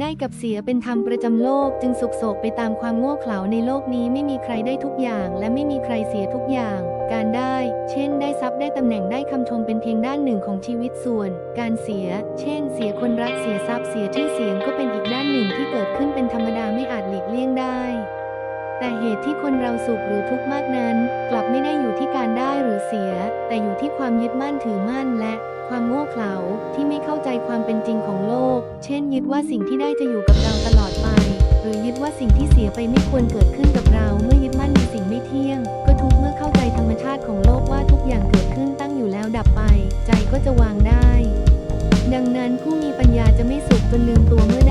ได้กับเสียเป็นธรรมประจำโลกจึงสุกโศกไปตามความโง่เขลาในโลกนี้ไม่มีใครได้ทุกอย่าง และไม่มีใครเสียทุกอย่าง การได้ เช่น ได้ทรัพย์ได้ตำแหน่งได้คำชมเป็นเพียงด้านหนึ่งของชีวิตส่วน การเสีย เช่น เสียคนรักเสียทรัพย์เสียชื่อเสียงก็เป็นอีกด้านหนึ่งที่เกิดขึ้นเป็นธรรมดาไม่อาจหลีกเลี่ยงได้ แต่เหตุที่คนเราสุขหรือทุกข์มากนั้น กลับไม่ได้อยู่ที่การได้หรือเสีย แต่อยู่ที่ความยึดมั่นถือมั่นและ ความเป็นจริงของโลก เช่น ยึดว่าสิ่งที่ได้จะอยู่กับเราตลอดไป หรือยึดว่าสิ่งที่เสียไปไม่ควรเกิดขึ้นกับเรา เมื่อยึดมั่นในสิ่งไม่เที่ยง ก็ทุกเมื่อเข้าใจธรรมชาติของโลกว่าทุกอย่างเกิดขึ้นตั้งอยู่แล้วดับไป ใจก็จะวางได้ ดังนั้นผู้มีปัญญาจะไม่สุขจนลืมตัวเมื่อ